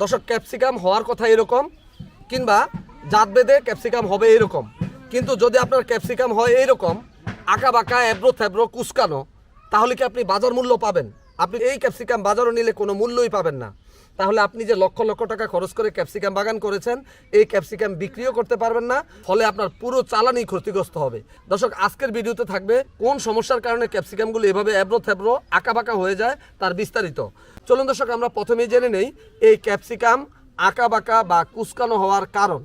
দর্শক, ক্যাপসিকাম হওয়ার কথা এরকম, কিংবা জাত বেঁধে ক্যাপসিকাম হবে এরকম। কিন্তু যদি আপনার ক্যাপসিকাম হয় এইরকম, আঁকা বাঁকা, এব্রো থ্যাব্রো কুচকানো, তাহলে কি আপনি বাজার মূল্য পাবেন? আপনি এই ক্যাপসিকাম বাজারও নিলে কোনো মূল্যই পাবেন না। তাহলে আপনি যে লক্ষ লক্ষ টাকা খরচ করে ক্যাপসিকাম বাগান করেছেন, এই ক্যাপসিকাম বিক্রিও করতে পারবেন না, ফলে আপনার পুরো চালানি ক্ষতিগ্রস্ত হবে। দর্শক, আজকের ভিডিওতে থাকবে কোন সমস্যার কারণে ক্যাপসিকামগুলো এভাবে এবড়ো থেবড়ো আঁকা বাঁকা হয়ে যায় তার বিস্তারিত। চলুন দর্শক, আমরা প্রথমেই জেনে নেই এই ক্যাপসিকাম আঁকা বাঁকা বা কুচকানো হওয়ার কারণ।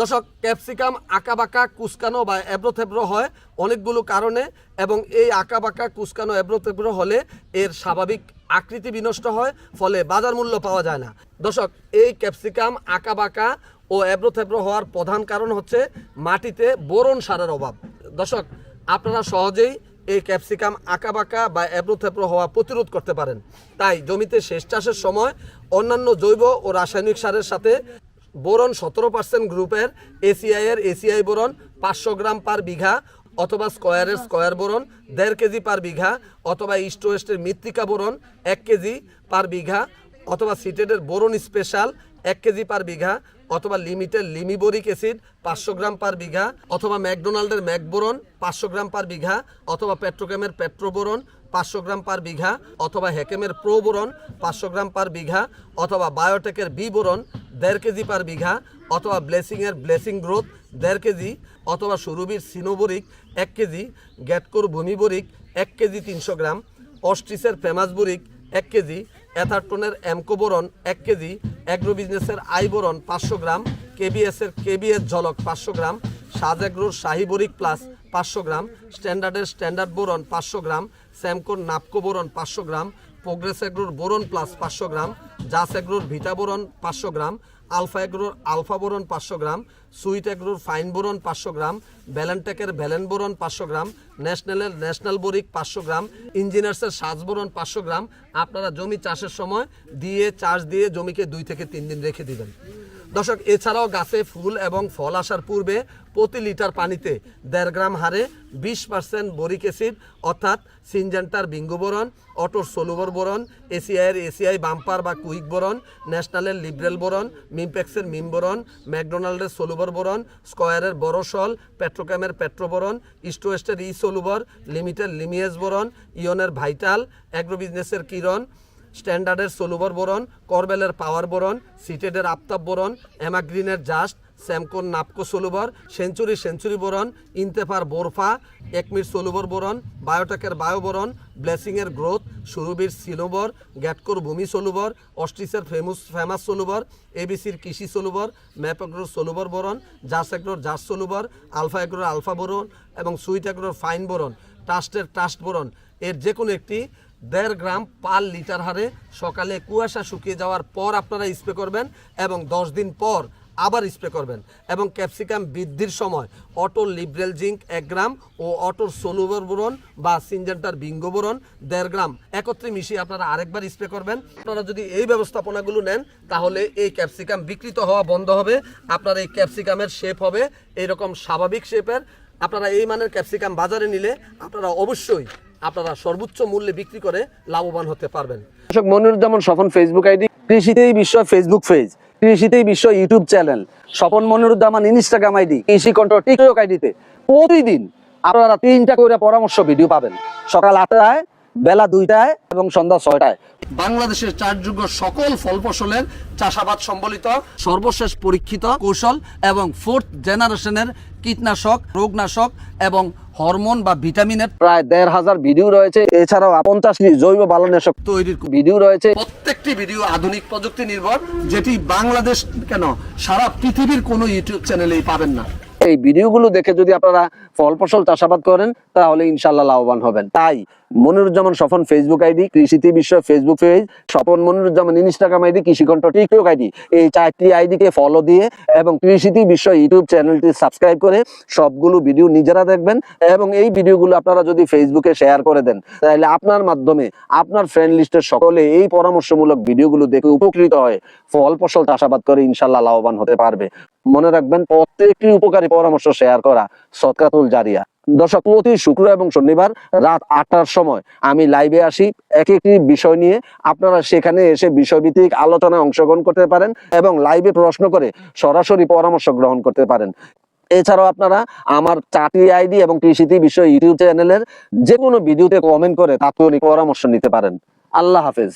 দর্শক, ক্যাপসিকাম আঁকা বাঁকা কুচকানো বা থেবড়ো হয় অনেকগুলো কারণে এবং এই আঁকা বাঁকা কুচকানো এবড়ো হলে এর স্বাভাবিক আকৃতি বিনষ্ট হয়, ফলে বাজার মূল্য পাওয়া যায় না। দর্শক, এই ক্যাপসিকাম আঁকা বাঁকা ও থেবড়ো হওয়ার প্রধান কারণ হচ্ছে মাটিতে বোরন সারের অভাব। দর্শক, আপনারা সহজেই এই ক্যাপসিকাম আঁকা বাঁকা বা থেবড়ো হওয়া প্রতিরোধ করতে পারেন। তাই জমিতে শেষ চাষের সময় অন্যান্য জৈব ও রাসায়নিক সারের সাথে বোরন সতেরো পার্সেন্ট গ্রুপের এসিআই এর এসিআই বোরন পাঁচশো গ্রাম পার বিঘা অথবা স্কোয়ারের স্কোয়ার বোরন দেড় কেজি পার বিঘা অথবা ইস্ট ওয়েস্টের মৃত্তিকা বোরন এক কেজি পার বিঘা অথবা সিটেডের বোরন স্পেশাল এক কেজি পার বিঘা অথবা লিমিটেড লিমিবোরিক অ্যাসিড পাঁচশো গ্রাম পার বিঘা অথবা ম্যাকডোনাল্ডের ম্যাকবোরন পাঁচশো গ্রাম পার বিঘা অথবা পেট্রোকেমের পেট্রোবোরন পাঁচশো গ্রাম পার বিঘা অথবা হেকেমের প্রো বোরন পাঁচশো গ্রাম পার বিঘা অথবা বায়োটেকের বি বোরন দেড় কেজি পার বিঘা অথবা ব্লেসিংয়ের ব্লেসিং গ্রোথ দেড় কেজি অথবা সুরবির সিনোবরিক এক কেজি, গ্যাটকোর ভূমিবরিক এক কেজি তিনশো গ্রাম অস্ট্রিসের ফেমাস বরিক এক কেজি, অ্যাথারটনের অ্যামকোবোরন এক কেজি অ্যাগ্রো বিজনেসের আইবোরন পাঁচশো গ্রাম, কেবিএসের কেবিএস ঝলক পাঁচশো গ্রাম, সাজেগ্রোর শাহি বরিক প্লাস পাঁচশো গ্রাম, স্ট্যান্ডার্ডের স্ট্যান্ডার্ড বোরন পাঁচশো গ্রাম, স্যামকোর নাপকো বোরন পাঁচশো গ্রাম প্রোগ্রেস এগ্রোর বোরন প্লাস পাঁচশো গ্রাম জাস এগ্রোর ভিটা বোরন পাঁচশো গ্রাম আলফা এগ্রোর আলফা বোরন পাঁচশো গ্রাম সুইট এগ্রোর ফাইন বোরন পাঁচশো গ্রাম ব্যালেন্টেকের ব্যালেন বোরন পাঁচশো গ্রাম ন্যাশনালের ন্যাশনাল বোরিক পাঁচশো গ্রাম ইঞ্জিনিয়ার্সের সাজ বোরন পাঁচশো গ্রাম। আপনারা জমি চাষের সময় দিয়ে, চাষ দিয়ে জমিকে দুই থেকে তিন দিন রেখে দিবেন। দর্শক, এছাড়াও গাছে ফুল এবং ফল আসার পূর্বে প্রতি লিটার পানিতে দেড় গ্রাম হারে বিশ পার্সেন্ট বরিক অ্যাসিড, অর্থাৎ সিনজেন্টার বিঙ্গো বোরন, অটোর সোলুবর বরণ এসিআইয়ের এসিআই বাম্পার বা কুইক বরণ ন্যাশনালের লিবারেল বরণ মিমপেক্সের মিম বোরন, ম্যাকডোনাল্ডের সোলুবর বরণ স্কোয়ারের বড়সল পেট্রোক্যামের পেট্রোবোরন ইস্ট ওয়েস্টের ই সোলুবর, লিমিটেড লিমিয়েজ বরণ ইয়নের ভাইটাল, অ্যাগ্রো বিজনেসের কিরণ স্ট্যান্ডার্ডের সোলুবর বোরন, করবেলের পাওয়ার বোরন, সিটেডের আফতাব বোরন এমাগ্রিনের জাস্ট স্যামকোন নাপকো সোলুবর সেঞ্চুরি সেঞ্চুরি বোরন, ইন্তেফার বোরফা, একমির সোলুবর বোরন, বায়োটেকের বায়ো বোরন, ব্লেসিংয়ের গ্রোথ সুরবির সিনোবর গ্যাটকোর ভূমি সোলুবর অস্ট্রিসের ফেমাস ফেমাস সোলুবর এবিসির কৃষি সোলুবর ম্যাপ এগ্রোর সোলুবর বোরন জাস এগ্রোর জাস সোলুবর আলফা এগ্রোর আলফা বোরন এবং সুইট এগ্রোর ফাইন বোরন, টাস্টের টাস্ট বোরন। এর যে কোনো একটি দেড় গ্রাম পার লিটার হারে সকালে কুয়াশা শুকিয়ে যাওয়ার পর আপনারা স্প্রে করবেন এবং দশ দিন পর আবার স্প্রে করবেন। এবং ক্যাপসিকাম বৃদ্ধির সময় অটো লিব্রেল জিঙ্ক এক গ্রাম ও অটোর সোলুবর বোরন বা সিনজেন্টার বিঙ্গো বোরন দেড় গ্রাম একত্রে মিশিয়ে আপনারা আরেকবার স্প্রে করবেন। আপনারা যদি এই ব্যবস্থাপনাগুলো নেন, তাহলে এই ক্যাপসিকাম বিকৃত হওয়া বন্ধ হবে। আপনার এই ক্যাপসিকামের শেপ হবে এরকম স্বাভাবিক শেপের আপনারা এই মানের ক্যাপসিকাম বাজারে নিলে আপনারা অবশ্যই আপনারা সর্বোচ্চ মূল্যে বিক্রি করে লাভবান হতে পারবেন। দর্শক, মনিরুজ্জামান স্বপন ফেসবুক আইডি কৃষিতেই বিশ্ব ফেসবুক পেজ কৃষিতেই বিশ্ব YouTube channel Swapan Moniruzzaman Instagram ID কৃষি কন্ট্রোল টিকটক আইডিতে প্রতিদিন আপনারা তিনটা করে পরামর্শ ভিডিও পাবেন। সকাল আটটায় বেলা দুইটায় এবং সন্ধ্যা ছয়টায়। বাংলাদেশের চারযোগ্য সকল ফল ফসলের চাষাবাদ সম্বলিত সর্বশেষ পরীক্ষিত কৌশল এবং ফোর্থ জেনারেশনের কীটনাশক রোগনাশক এবং হরমোন বা ভিটামিনের প্রায় দেড় হাজার ভিডিও রয়েছে। এছাড়াও পঞ্চাশটি জৈব বালনাশক তৈরির ভিডিও রয়েছে। প্রত্যেকটি ভিডিও আধুনিক প্রযুক্তি নির্ভর যেটি বাংলাদেশ কেন সারা পৃথিবীর কোনো ইউটিউব চ্যানেলেই পাবেন না। এই ভিডিওগুলো দেখে যদি আপনারা ফল ফসল চাষাবাদ করেন, তাহলে ইনশাল্লাহ লাভবান হবেন। তাই মনিরুজ্জামান স্বপন ফেসবুক আইডি, কৃষিতে বিশ্ব Facebook page Swapan Moniruzzaman Instagram ID, কৃষিকণ্ঠ TikTok ID, এই চারটি আইডিকে ফলো দিয়ে এবং কৃষিতে বিশ্ব ইউটিউব চ্যানেলটি সাবস্ক্রাইব করে সবগুলো ভিডিও নিজেরা দেখবেন এবং এই ভিডিওগুলো আপনারা যদি ফেসবুকে শেয়ার করে দেন, তাহলে আপনার মাধ্যমে আপনার ফ্রেন্ড লিস্টের সকলে এই পরামর্শমূলক ভিডিওগুলো দেখে উপকৃত হয়। ফল ফসল চাষাবাদ করে ইনশাল্লাহ লাভবান হতে পারবে। মনে রাখবেন, প্রত্যেকটি উপকারী পরামর্শ শেয়ার করা সৎকাতুল জারিয়া। দর্শক প্রতি শুক্র এবং শনিবার রাত আটটার সময় আমি লাইভে আসি। এক একটি বিষয় নিয়ে আপনারা সেখানে এসে বিষয়ভিত্তিক আলোচনায় অংশগ্রহণ করতে পারেন এবং লাইভে প্রশ্ন করে সরাসরি পরামর্শ গ্রহণ করতে পারেন। এছাড়াও আপনারা আমার চাকরি আইডি এবং কৃষিতে বিষয় ইউটিউব চ্যানেলের যে কোনো ভিডিওতে কমেন্ট করে তাৎক্ষণিক পরামর্শ নিতে পারেন। আল্লাহ হাফেজ।